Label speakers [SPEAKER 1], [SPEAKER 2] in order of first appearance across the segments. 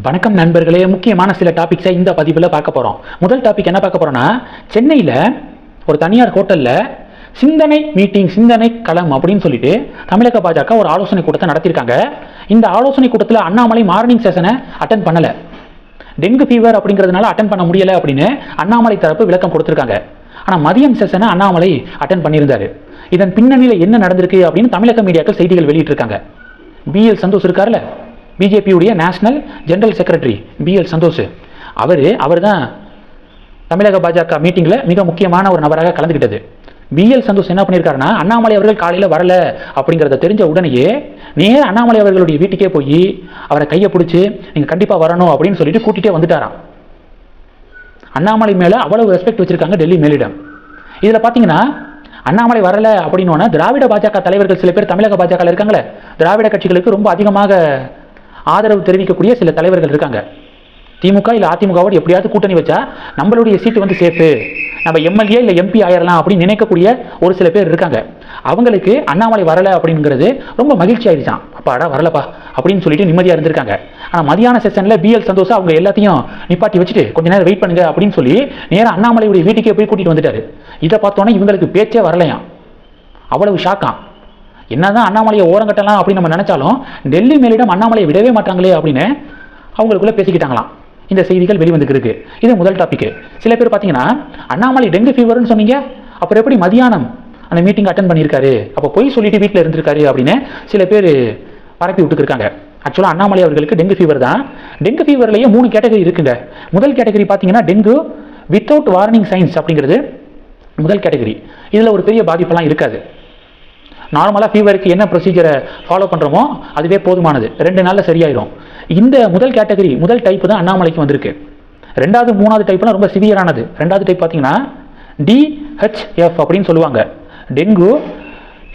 [SPEAKER 1] வணக்கம் நண்பர்களே. முக்கியமான சில டாபிக்ஸை இந்த பதிவில் பார்க்க போகிறோம் முதல் டாபிக் என்ன பார்க்க போகிறோன்னா சென்னையில் ஒரு தனியார் ஹோட்டலில் சிந்தனை மீட்டிங் சிந்தனை களம் அப்படின்னு சொல்லிட்டு தமிழக பாஜக ஒரு ஆலோசனை கூட்டத்தை நடத்தியிருக்காங்க. இந்த ஆலோசனை கூட்டத்தில் அண்ணாமலை மார்னிங் செஷனை அட்டன் பண்ணலை. டெங்கு ஃபீவர் அப்படிங்கிறதுனால அட்டன் பண்ண முடியலை அப்படின்னு அண்ணாமலை தரப்பு விளக்கம் கொடுத்துருக்காங்க. ஆனால் மதியம் செஷனை அண்ணாமலை அட்டன் பண்ணியிருந்தாரு. இதன் பின்னணியில் என்ன நடந்திருக்கு அப்படின்னு தமிழக மீடியாக்கள் செய்திகள் வெளியிட்டிருக்காங்க. பிஎல் சந்தோஷ் இருக்கார்ல? பிஜேபியுடைய national general secretary BL Santhosh. அவர் அவர் தான் தமிழக பாஜக மீட்டிங்கில் மிக முக்கியமான ஒரு நபராக கலந்துக்கிட்டது பிஎல் சந்தோஷ் என்ன பண்ணியிருக்காருன்னா அண்ணாமலை அவர்கள் காலையில் வரல அப்படிங்கிறத தெரிஞ்ச உடனேயே நேராக அண்ணாமலை அவர்களுடைய வீட்டுக்கே போய் அவரை கையை பிடிச்சி நீங்கள் கண்டிப்பாக வரணும் அப்படின்னு சொல்லிட்டு கூட்டிகிட்டே வந்துட்டாராம். அண்ணாமலை மேலே அவ்வளவு ரெஸ்பெக்ட் வச்சுருக்காங்க டெல்லி மேலிடம். இதில் பார்த்தீங்கன்னா அண்ணாமலை வரல அப்படின்னோன்னா திராவிட பாஜக தலைவர்கள் சில பேர் தமிழக பாஜக இருக்காங்களே திராவிட கட்சிகளுக்கு ரொம்ப அதிகமாக ஆதரவு தெரிவிக்கக்கூடிய சில தலைவர்கள் இருக்காங்க. திமுக இல்லை அதிமுகவோடு எப்படியாவது கூட்டணி வச்சா நம்மளுடைய சீட்டு வந்து சேஃபு நம்ம எம்எல்ஏ இல்லை எம்பி ஆயிரலாம் அப்படின்னு நினைக்கக்கூடிய ஒரு சில பேர் இருக்காங்க. அவங்களுக்கு அண்ணாமலை வரலை அப்படிங்கிறது ரொம்ப மகிழ்ச்சி ஆயிடுச்சான் அப்பாடா வரலப்பா அப்படின்னு சொல்லிட்டு நிம்மதியாக இருந்திருக்காங்க. ஆனால் மதியான செஷனில் பிஎல் சந்தோஷம் அவங்க எல்லாத்தையும் நிப்பாட்டி வச்சுட்டு கொஞ்ச நேரம் வெயிட் பண்ணுங்க அப்படின்னு சொல்லி நேராக அண்ணாமலையுடைய வீட்டுக்கே போய் கூட்டிகிட்டு வந்துட்டாரு. இதை பார்த்தோன்னே இவங்களுக்கு பேச்சே வரலையாம். அவ்வளவு ஷாக்காம் என்னதான் அண்ணாமலையை ஓரங்கட்டலாம் அப்படின்னு நம்ம நினைச்சாலும் டெல்லி மேலிடம் அண்ணாமலையை விடவே மாட்டாங்களே அப்படின்னு அவங்களுக்குள்ள பேசிக்கிட்டாங்களாம். இந்த செய்திகள் வெளிவந்துருக்கு இது முதல் டாபிக் சில பேர் பார்த்தீங்கன்னா அண்ணாமலை டெங்கு ஃபீவர்னு சொன்னீங்க? அப்புறம் எப்படி மதியானம் அந்த மீட்டிங் அட்டன் பண்ணியிருக்காரு? அப்போ போய் சொல்லிட்டு வீட்டில் இருந்திருக்காரு அப்படின்னு சில பேர் பரப்பி விட்டுருக்காங்க ஆக்சுவலாக அண்ணாமலை அவர்களுக்கு டெங்கு ஃபீவர் தான். டெங்கு ஃபீவர்லேயே மூணு கேட்டகரி இருக்குங்க. முதல் கேட்டகரி பார்த்தீங்கன்னா டெங்கு வித்தவுட் வார்னிங் சைன்ஸ் அப்படிங்கிறது முதல் கேட்டகரி இதில் ஒரு பெரிய பாதிப்பெல்லாம் இருக்காது. நார்மலாக ஃபீவருக்கு என்ன ப்ரொசீஜரை ஃபாலோ பண்ணுறோமோ அதுவே போதுமானது. ரெண்டு நாளில் சரியாயிடும் இந்த முதல் கேட்டகரி முதல் டைப் தான் அண்ணாமலைக்கு வந்திருக்கு. ரெண்டாவது மூணாவது டைப்லாம் ரொம்ப சிவியரானது ரெண்டாவது டைப் பார்த்தீங்கன்னா டிஹெச்எஃப் அப்படின்னு சொல்லுவாங்க. டெங்கு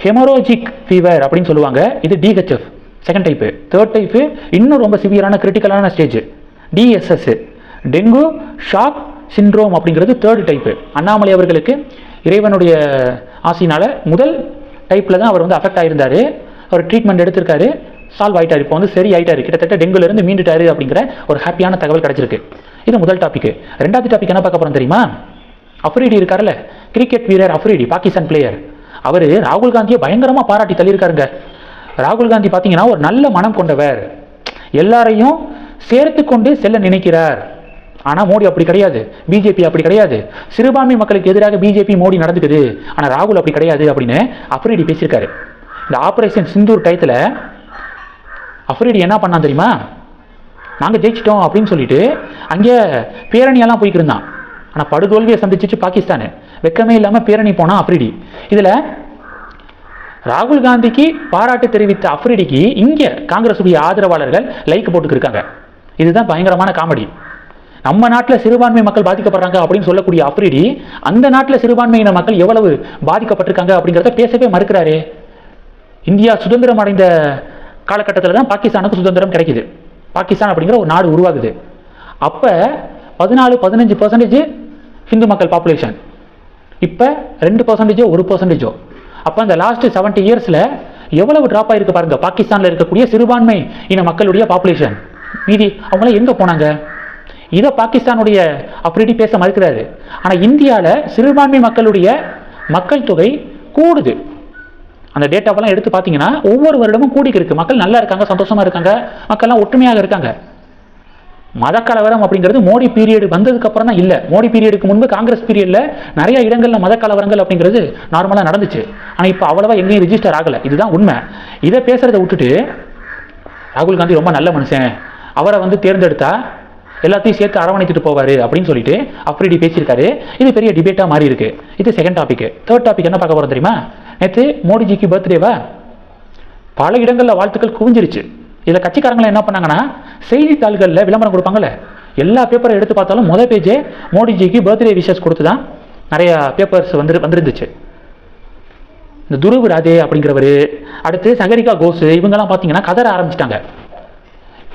[SPEAKER 1] ஹெமரோஜிக் ஃபீவர் அப்படின்னு சொல்லுவாங்க. இது DHF second type third type இன்னும் ரொம்ப சிவியரான கிரிட்டிக்கலான stage DSS dengue shock syndrome அப்படிங்கிறது தேர்ட் டைப்பு அண்ணாமலை அவர்களுக்கு இறைவனுடைய ஆசையினால் முதல் டைப்பில் தான் அவர் வந்து அஃபெக்ட் ஆயிருந்தாரு. அவர் ட்ரீட்மெண்ட் எடுத்திருக்காரு. சால்வ் ஆகிட்டார் இப்போ வந்து சரி ஆயிட்டாரு. கிட்டத்தட்ட டெங்குலேருந்து மீண்டுட்டாரு அப்படிங்கிற ஒரு ஹாப்பியான தகவல் கிடச்சிருக்கு. இது முதல் டாபிக் ரெண்டாவது டாபிக் என்ன பார்க்க போகிறோம் தெரியுமா? அஃப்ரீடி இருக்கார்ல கிரிக்கெட் வீரர் அஃப்ரீடி பாகிஸ்தான் பிளேயர் அவர் ராகுல் காந்தியை பயங்கரமாக பாராட்டி தள்ளியிருக்காருங்க. ராகுல் காந்தி பார்த்தீங்கன்னா ஒரு நல்ல மனம் கொண்டவர். எல்லாரையும் சேர்த்து கொண்டு செல்ல நினைக்கிறார். ஆனால் மோடி அப்படி கிடையாது. பிஜேபி அப்படி கிடையாது. சிறுபான்மை மக்களுக்கு எதிராக பிஜேபி மோடி நடந்துக்குது. ஆனால் ராகுல் அப்படி கிடையாது அப்படின்னு அஃப்ரீடி பேசியிருக்காரு. இந்த ஆப்ரேஷன் சிந்தூர் டயத்தில் அஃப்ரீடி என்ன பண்ணான் தெரியுமா? நாங்கள் ஜெயிச்சிட்டோம் அப்படின்னு சொல்லிட்டு அங்கே பேரணியெல்லாம் போய்க்கிருந்தான் இருந்தான். ஆனால் படுதோல்வியை சந்திச்சிச்சு பாகிஸ்தானு. வெக்கமே இல்லாமல் பேரணி போனால் அஃப்ரிடி. இதில் ராகுல் காந்திக்கு பாராட்டு தெரிவித்த அஃப்ரிடிக்கு இங்கே காங்கிரஸுடைய ஆதரவாளர்கள் லைக் போட்டுக்கிருக்காங்க இதுதான் பயங்கரமான காமெடி. நம்ம நாட்டில் சிறுபான்மை மக்கள் பாதிக்கப்படுறாங்க அப்படின்னு சொல்லக்கூடிய அப்ரிடி அந்த நாட்டில் சிறுபான்மையின மக்கள் எவ்வளவு பாதிக்கப்பட்டிருக்காங்க அப்படிங்கிறத பேசவே மறுக்கிறாரு. இந்தியா சுதந்திரம் அடைந்த காலகட்டத்தில் தான் பாகிஸ்தானுக்கு சுதந்திரம் கிடைக்குது. பாகிஸ்தான் அப்படிங்கிற ஒரு நாடு உருவாகுது. அப்போ பதினாலு பதினஞ்சு பர்சன்டேஜ் ஹிந்து மக்கள் பாப்புலேஷன் இப்போ ரெண்டு பர்சன்டேஜோ ஒரு பர்சன்டேஜோ அப்போ அந்த லாஸ்ட் செவன்ட்டி இயர்ஸில் எவ்வளவு ட்ராப் ஆகிருக்கு பாருங்க. பாகிஸ்தானில் இருக்கக்கூடிய சிறுபான்மை இன மக்களுடைய பாப்புலேஷன் மீதி அவங்களாம் எங்கே போனாங்க? இதை பாகிஸ்தானுடைய அப்ரிடி பேச மறுக்கிறாரு. ஆனால் இந்தியாவில் சிறுபான்மை மக்களுடைய மக்கள் தொகை கூடுது. அந்த டேட்டாவெல்லாம் எடுத்து பார்த்தீங்கன்னா ஒவ்வொரு வருடமும் கூடிக்கு இருக்குது மக்கள் நல்லா இருக்காங்க சந்தோஷமாக இருக்காங்க. மக்கள்லாம் ஒற்றுமையாக இருக்காங்க. மத கலவரம் அப்படிங்கிறது மோடி பீரியடு வந்ததுக்கப்புறம் தான் இல்லை. மோடி பீரியடுக்கு முன்பு காங்கிரஸ் பீரியடில் நிறைய இடங்களில் மத கலவரங்கள் அப்படிங்கிறது நார்மலாக நடந்துச்சு. ஆனால் இப்போ அவ்வளோவா எங்கேயும் ரிஜிஸ்டர் ஆகலை. இதுதான் உண்மை. இதை பேசுகிறத விட்டுட்டு ராகுல் காந்தி ரொம்ப நல்ல மனுஷன். அவரை வந்து தேர்ந்தெடுத்தா எல்லாத்தையும் சேர்த்து அரவணைத்துட்டு போவாரு அப்படின்னு சொல்லிட்டு அப்ரிடி பேசியிருக்காரு. இது பெரிய டிபேட்டாக மாறி இருக்கு. இது செகண்ட் டாபிக் தேர்ட் டாபிக் என்ன பார்க்க போகிறோம் தெரியுமா? நேற்று மோடிஜிக்கு பர்த்டேவா பல இடங்களில் வாழ்த்துக்கள் குவிஞ்சிருச்சு. இதில் கட்சிக்காரங்களை என்ன பண்ணாங்கன்னா செய்தித்தாள்களில் விளம்பரம் கொடுப்பாங்கல்ல. எல்லா பேப்பரை எடுத்து பார்த்தாலும் முதல் பேஜே மோடிஜிக்கு பர்த்டே விஷஸ் கொடுத்து தான் நிறையா பேப்பர்ஸ் வந்து வந்துருந்துச்சு. இந்த துருவு ராதே அப்படிங்கிறவர் அடுத்து சகரிகா கோஸ் இவங்கெல்லாம் பார்த்தீங்கன்னா கதற ஆரம்பிச்சிட்டாங்க.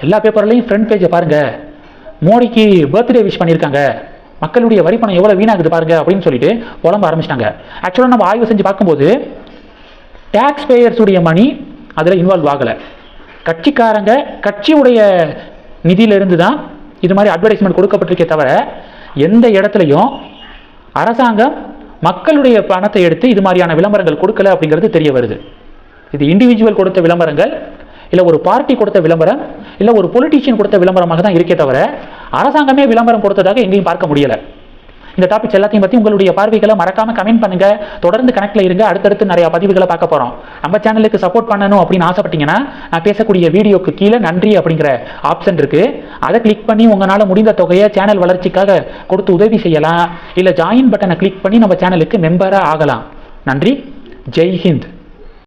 [SPEAKER 1] எல்லா பேப்பர்லையும் ஃப்ரண்ட் பேஜை பாருங்கள் மோடிக்கு பர்த்டே விஷ் பண்ணியிருக்காங்க மக்களுடைய வரி பணம் எவ்வளோ வீணாகுது பாருங்க அப்படின்னு சொல்லிட்டு புலம்ப ஆரம்பிச்சிட்டாங்க. ஆக்சுவலாக நம்ம ஆய்வு செஞ்சு பார்க்கும்போது டேக்ஸ் பேயர்ஸுடைய மணி அதில் இன்வால்வ் ஆகலை. கட்சிக்காரங்க கட்சியுடைய நிதியிலிருந்து தான் இது மாதிரி அட்வர்டைஸ்மெண்ட் கொடுக்கப்பட்டிருக்கே தவிர எந்த இடத்துலையும் அரசாங்கம் மக்களுடைய பணத்தை எடுத்து இது மாதிரியான விளம்பரங்கள் கொடுக்கல அப்படிங்கிறது தெரிய வருது. இது இண்டிவிஜுவல் கொடுத்த விளம்பரங்கள் இல்லை ஒரு பார்ட்டி கொடுத்த விளம்பரம் இல்லை ஒரு பொலிட்டீஷியன் கொடுத்த விளம்பரமாக தான் இருக்கே தவிர அரசாங்கமே விளம்பரம் கொடுத்ததாக எங்கேயும் பார்க்க முடியலை. இந்த டாபிக்ஸ் எல்லாத்தையும் பற்றி உங்களுடைய பார்வைகளை மறக்காம கமெண்ட் பண்ணுங்க. தொடர்ந்து கனெக்டில் இருங்க. அடுத்தடுத்து நிறைய பதிவுகளை பார்க்க போகிறோம் நம்ம சேனலுக்கு சப்போர்ட் பண்ணணும் அப்படின்னு ஆசைப்பட்டீங்கன்னா நான் பேசக்கூடிய வீடியோக்கு கீழே நன்றி அப்படிங்கிற ஆப்ஷன் இருக்கு. அதை கிளிக் பண்ணி உங்களால் முடிந்த தொகையை சேனல் வளர்ச்சிக்காக கொடுத்து உதவி செய்யலாம். இல்லை ஜாயின் பட்டனை கிளிக் பண்ணி நம்ம சேனலுக்கு மெம்பராக ஆகலாம். நன்றி. ஜெய் ஹிந்த்.